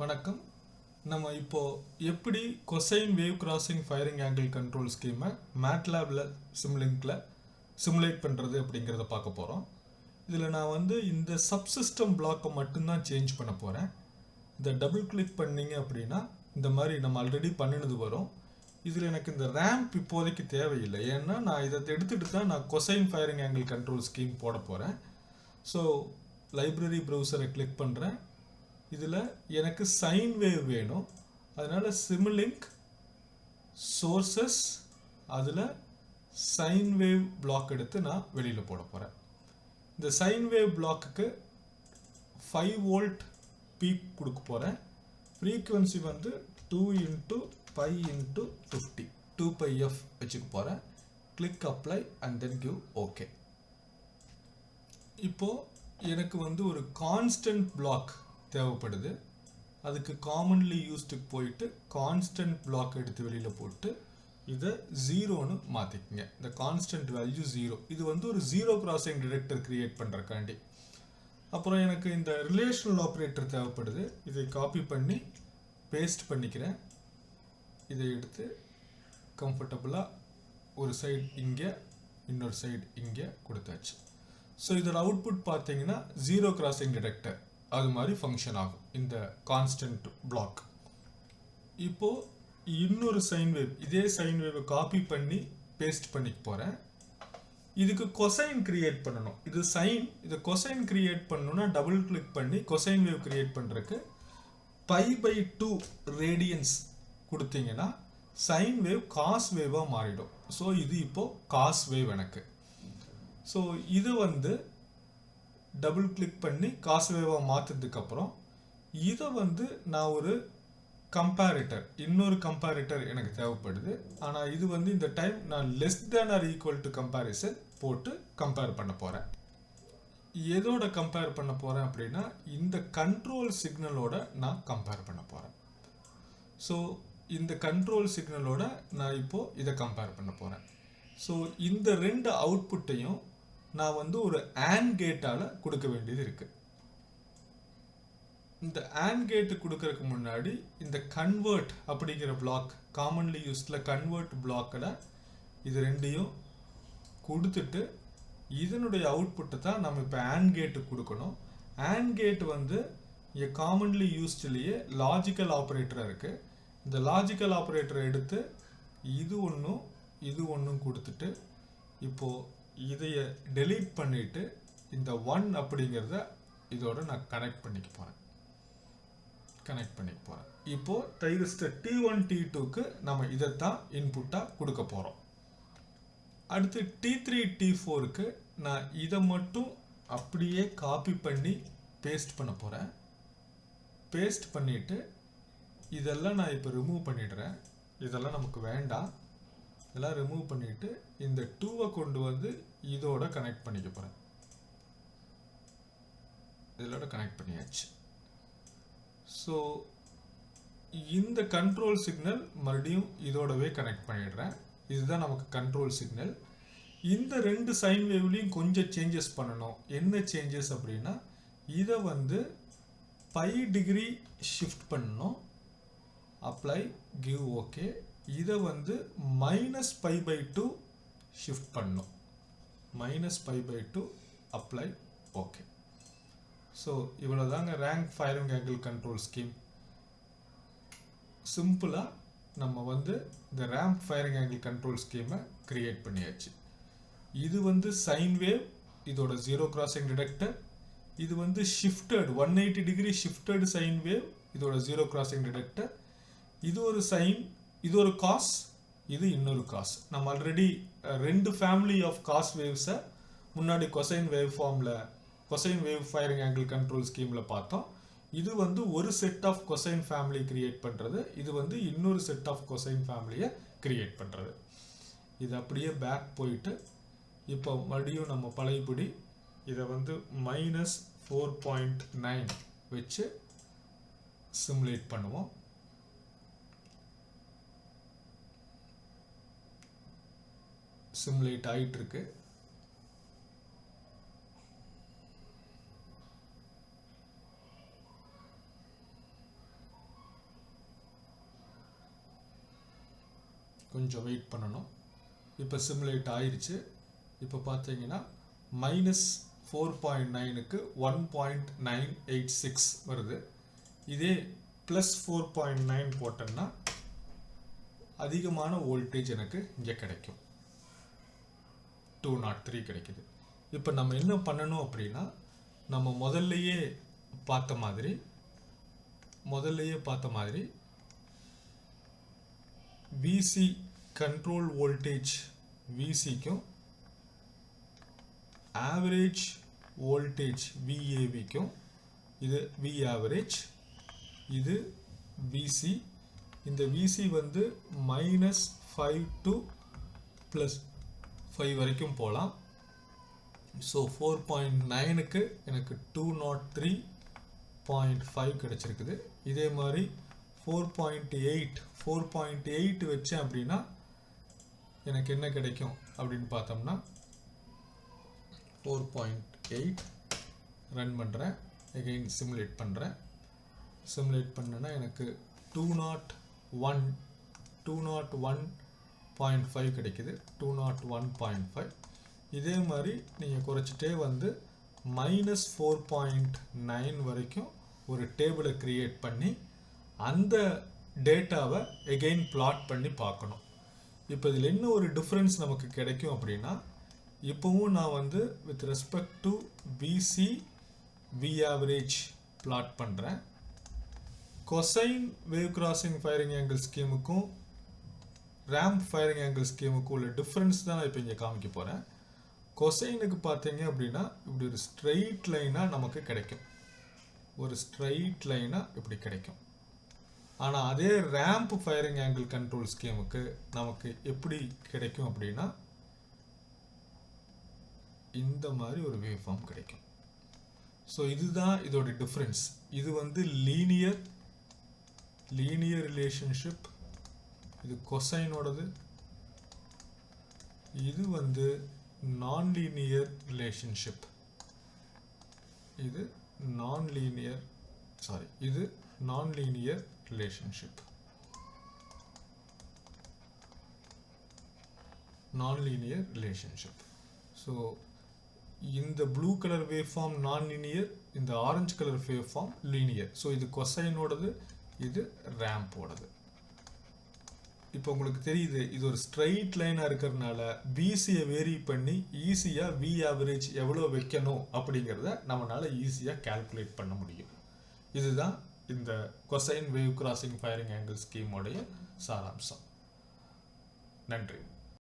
வணக்கம். நம்ம இப்போது எப்படி cosine wave crossing firing angle control ஸ்கீமை மேட்லேபில் சிம்லிங்கில் சிமுலேட் பண்ணுறது அப்படிங்கிறத பார்க்க போகிறோம் இதில் நான் வந்து இந்த சப்சிஸ்டம் பிளாக்கை மட்டும்தான் சேஞ்ச் பண்ண போகிறேன் இதை டபுள் கிளிக் பண்ணீங்க அப்படின்னா இந்த மாதிரி நம்ம ஆல்ரெடி பண்ணினது வரும். இதில் எனக்கு இந்த ரேம்ப் இப்போதைக்கு தேவையில்லை. ஏன்னா நான் இதை எடுத்துகிட்டு தான் நான் cosine firing angle control scheme போட போகிறேன் ஸோ லைப்ரரி ப்ரௌசரை கிளிக் பண்ணுறேன் இதில் எனக்கு சைன் வேவ் வேணும். அதனால் சிமிலிங்க் சோர்சஸ் அதில் சைன் வேவ் பிளாக் எடுத்து நான் வெளியில் போட போகிறேன் இந்த சைன் வேவ் பிளாக்குக்கு ஃபைவ் வோல்ட் பீக் கொடுக்க போகிறேன் ஃப்ரீக்குவென்சி வந்து two into pi into fifty two pi F வச்சுக்க போகிறேன் click apply and then give okay இப்போது எனக்கு வந்து ஒரு கான்ஸ்டன்ட் பிளாக் தேவைப்படுது. அதுக்கு காமன்லி யூஸ்டுக்கு போயிட்டு கான்ஸ்டன்ட் பிளாக் எடுத்து வெளியில் போட்டு இதை ஜீரோன்னு மாற்றிக்கங்க இந்த கான்ஸ்டன்ட் வேல்யூ ஜீரோ இது வந்து ஒரு ஜீரோ கிராசிங் டிடெக்டர் க்ரியேட் பண்ணுறக்காண்டி அப்புறம் எனக்கு இந்த ரிலேஷனல் ஆப்ரேட்டர் தேவைப்படுது. இதை காப்பி பண்ணி பேஸ்ட் பண்ணிக்கிறேன். இதை எடுத்து கம்ஃபர்டபுளாக ஒரு சைடு இங்கே இன்னொரு சைடு இங்கே கொடுத்தாச்சு. ஸோ இதோட அவுட்புட் பார்த்தீங்கன்னா ஜீரோ கிராசிங் டிடெக்டர் அது மாதிரி ஃபங்க்ஷன் ஆகும் இந்த கான்ஸ்டன்ட் பிளாக் இப்போ இன்னொரு சைன் வேவ் இதே சைன் வேவை காப்பி பண்ணி பேஸ்ட் பண்ணிக்க போகிறேன் இதுக்கு கொசைன் கிரியேட் பண்ணணும். இது சைன் இது கொசைன் கிரியேட் பண்ணணும்னா டபுள் கிளிக் பண்ணி கொசைன் வேவ் கிரியேட் பண்ணுறதுக்கு பை பை டூ ரேடியன்ஸ் கொடுத்தீங்கன்னா சைன் வேவ் காஸ் வேவாக மாறிடும். ஸோ இது இப்போ காஸ் வேவ் எனக்கு. ஸோ இது வந்து டபுள் கிளிக் பண்ணி காசு வேவாக மாற்றதுக்கப்புறம் இதை வந்து நான் ஒரு கம்பேரிட்டர் இன்னொரு கம்பேரிட்டர் எனக்கு தேவைப்படுது. ஆனால் இது வந்து இந்த டைம் நான் less than or equal to comparison போட்டு கம்பேர் பண்ண போகிறேன் எதோட கம்பேர் பண்ண போகிறேன் அப்படின்னா இந்த கண்ட்ரோல் சிக்னலோட நான் கம்பேர் பண்ண போகிறேன் ஸோ இந்த கண்ட்ரோல் சிக்னலோட நான் இப்போது இதை கம்பேர் பண்ண போகிறேன் ஸோ இந்த ரெண்டு அவுட்புட்டையும் நான் வந்து ஒரு ஆன் கேட்டால் கொடுக்க வேண்டியது இருக்குது இந்த ஆன் கேட்டு கொடுக்கறதுக்கு முன்னாடி இந்த கன்வெர்ட் அப்படிங்கிற பிளாக் காமன்லி யூஸ்டில் கன்வெர்ட் பிளாக்கில் இது ரெண்டையும் கொடுத்துட்டு இதனுடைய அவுட்புட்டை தான் நம்ம இப்போ ஆன் கேட்டு கொடுக்கணும். ஆன் கேட் வந்து இங்கே காமன்லி யூஸ்ட்லேயே லாஜிக்கல் ஆப்ரேட்டராக இருக்குது இந்த லாஜிக்கல் ஆப்ரேட்டரை எடுத்து இது ஒன்றும் இது ஒன்றும் கொடுத்துட்டு இப்போது இதைய டெலீட் பண்ணிவிட்டு இந்த ஒன் அப்படிங்கிறத இதோட நான் கனெக்ட் பண்ணிக்க போகிறேன் கனெக்ட் பண்ணிக்க போகிறேன் இப்போது தைரிஸ்டர் டி ஒன் டி டூக்கு நம்ம இதைத்தான் இன்புட்டாக கொடுக்க போகிறோம் அடுத்து டி த்ரீ டி ஃபோருக்கு நான் இதை மட்டும் அப்படியே காப்பி பண்ணி பேஸ்ட் பண்ண போகிறேன் பேஸ்ட் பண்ணிவிட்டு இதெல்லாம் நான் இப்போ ரிமூவ் பண்ணிடுறேன். இதெல்லாம் நமக்கு வேண்டாம். இதெல்லாம் ரிமூவ் பண்ணிவிட்டு இந்த டூவை கொண்டு வந்து இதோட கனெக்ட் பண்ணிக்க போகிறேன் இதோட கனெக்ட் பண்ணியாச்சு. ஸோ இந்த கண்ட்ரோல் சிக்னல் மறுபடியும் இதோடவே கனெக்ட் பண்ணிடுறேன். இதுதான் நமக்கு கண்ட்ரோல் சிக்னல் இந்த ரெண்டு சைன் வேவ்லையும் கொஞ்சம் சேஞ்சஸ் பண்ணணும். என்ன சேஞ்சஸ் அப்படின்னா இதை வந்து ஃபைவ் டிகிரி ஷிஃப்ட் பண்ணணும். அப்ளை கிவ் ஓகே இதை வந்து minus pi by two shift பண்ணும். Minus pi by two apply okay so இவ்வளோ தாங்க ramp firing angle control scheme சிம்பிளாக நம்ம வந்து இந்த ரேம்ப் ஃபயரிங் ஆங்கிள் கண்ட்ரோல் ஸ்கீமை க்ரியேட் பண்ணியாச்சு. இது வந்து சைன் வேவ் இதோட ஜீரோ கிராசிங் டிடெக்டர் இது வந்து shifted one eighty degree shifted sine wave இதோட ஜீரோ கிராசிங் டிடெக்டர் இது ஒரு சைன் இது ஒரு காஸ் இது இன்னொரு காஸ். நம்ம ஆல்ரெடி ரெண்டு ஃபேமிலி ஆஃப் காஸ் வேவ்ஸை முன்னாடி கொசைன் வேவ் ஃபார்மில் cosine wave firing angle control ஸ்கீமில் பார்த்தோம். இது வந்து ஒரு set of cosine family create பண்ணுறது இது வந்து இன்னொரு செட் ஆஃப் கொசைன் ஃபேமிலியை கிரியேட் பண்ணுறது இது அப்படியே பேக் போயிட்டு இப்போ மறுபடியும் நம்ம பழையபடி இதை வந்து மைனஸ் ஃபோர் பாயிண்ட் நைன் வச்சு சிமுலேட் பண்ணுவோம். சிமுலேட் ஆகிட்டுருக்கு கொஞ்சம் வெயிட் பண்ணணும். இப்போ சிமுலேட் ஆயிடுச்சு இப்போ பார்த்தீங்கன்னா மைனஸ் ஃபோர் பாயிண்ட் நைனுக்கு one point nine eight six வருது. இதே ப்ளஸ் ஃபோர் பாயிண்ட் நைன் போட்டோன்னா அதிகமான வோல்டேஜ் எனக்கு இங்கே கிடைக்கும். டூ நாட் த்ரீ கிடைக்குது. இப்போ நம்ம என்ன பண்ணணும் அப்படின்னா நம்ம முதல்லையே பார்த்த மாதிரி முதல்லையே பார்த்த மாதிரி விசி கண்ட்ரோல் வோல்டேஜ் விசிக்கும் ஆவரேஜ் வோல்டேஜ் விஏவிக்கும் இது வி ஆவரேஜ் இது விசி இந்த விசி வந்து minus five to plus five வரைக்கும் போகலாம் ஸோ ஃபோர் பாயிண்ட் நைனுக்கு எனக்கு two nought oh three point five கிடச்சிருக்குது. இதே மாதிரி four point eight four point eight வச்சேன் அப்படின்னா எனக்கு என்ன கிடைக்கும் அப்படின்னு பார்த்தோம்னா ஃபோர் பாயிண்ட் எயிட் ரன் பண்ணுறேன் எகெயின் சிமுலேட் பண்ணுறேன் சிமுலேட் பண்ணேன்னா எனக்கு two nought one two nought one point five கிடைக்குது. Two nought one point five இதே மாதிரி நீங்கள் குறைச்சிட்டே வந்து மைனஸ் ஃபோர் பாயிண்ட் நைன் வரைக்கும் ஒரு டேபிளை க்ரியேட் பண்ணி அந்த டேட்டாவை எகெயின் பிளாட் பண்ணி பார்க்கணும். இப்போ இதில் என்ன ஒரு டிஃப்ரென்ஸ் நமக்கு கிடைக்கும் அப்படின்னா இப்போவும் நான் வந்து with respect to V C V average plot பண்ணுறேன் cosine wave crossing firing angle ஸ்கீமுக்கும் ramp firing angle ஸ்கீமுக்கு உள்ள டிஃப்ரென்ஸ் தான் நான் இப்போ இங்கே காமிக்க போகிறேன் கொசைனுக்கு பார்த்தீங்க அப்படின்னா இப்படி ஒரு ஸ்ட்ரெயிட் லைனாக நமக்கு கிடைக்கும். ஒரு ஸ்ட்ரைட் லைனாக இப்படி கிடைக்கும். ஆனால் அதே ரேம்ப் ஃபயரிங் ஆங்கிள் கண்ட்ரோல் ஸ்கீமுக்கு நமக்கு எப்படி கிடைக்கும் அப்படின்னா இந்த மாதிரி ஒரு வேவ் ஃபார்ம் கிடைக்கும். ஸோ இதுதான் இதோட டிஃப்ரென்ஸ் இது வந்து லீனியர் லீனியர் ரிலேஷன்ஷிப் இது கொசைனோடது. இது வந்து நான் லீனியர் ரிலேஷன்ஷிப் இது நான் லீனியர் சாரி இது non linear relationship non linear relationship so இந்த blue colour wave form non linear இந்த orange colour wave form linear so இது கொசைனோடது இது ரேம்போடது இப்போ உங்களுக்கு தெரியுது இது ஒரு ஸ்ட்ரைட் லைனாக இருக்கிறதுனால பிசியை வேரி பண்ணி ஈஸியாக வி ஆவரேஜ் எவ்வளோ வைக்கணும் அப்படிங்கிறத நம்மளால் ஈஸியாக கால்குலேட் பண்ண முடியும். இதுதான் இந்த cosine wave crossing firing angle ஸ்கீமோடைய சாராம்சம். நன்றி.